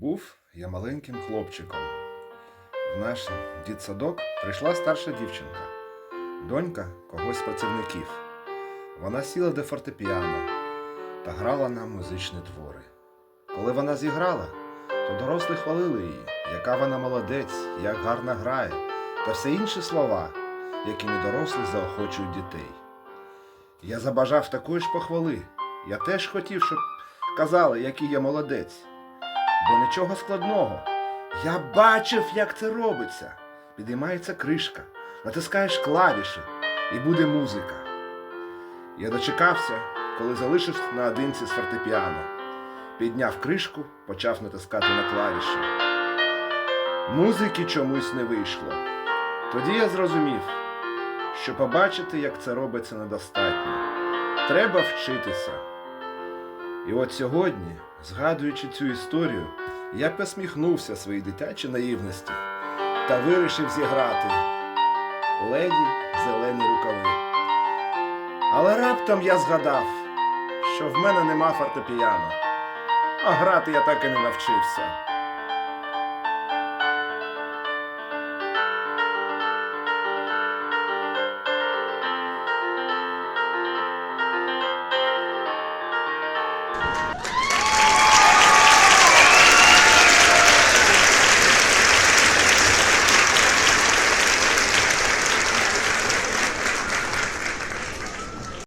Був я маленьким хлопчиком. В наш дітсадок прийшла старша дівчинка, донька когось з працівників. Вона сіла до фортепіано та грала нам музичні твори. Коли вона зіграла, то дорослі хвалили її, яка вона молодець, як гарно грає, та все інші слова, якими дорослі заохочують дітей. Я забажав такої ж похвали. Я теж хотів, щоб казали, який я молодець. Бо нічого складного. Я бачив, як це робиться. Підіймається кришка, натискаєш клавіші і буде музика. Я дочекався, коли залишився наодинці з фортепіано. Підняв кришку, почав натискати на клавіші. Музики чомусь не вийшло. Тоді я зрозумів, що побачити, як це робиться, недостатньо. Треба вчитися. І от сьогодні, згадуючи цю історію, я посміхнувся своїй дитячій наївності та вирішив зіграти леді зелені рукави. Але раптом я згадав, що в мене нема фортепіано, а грати я так і не навчився.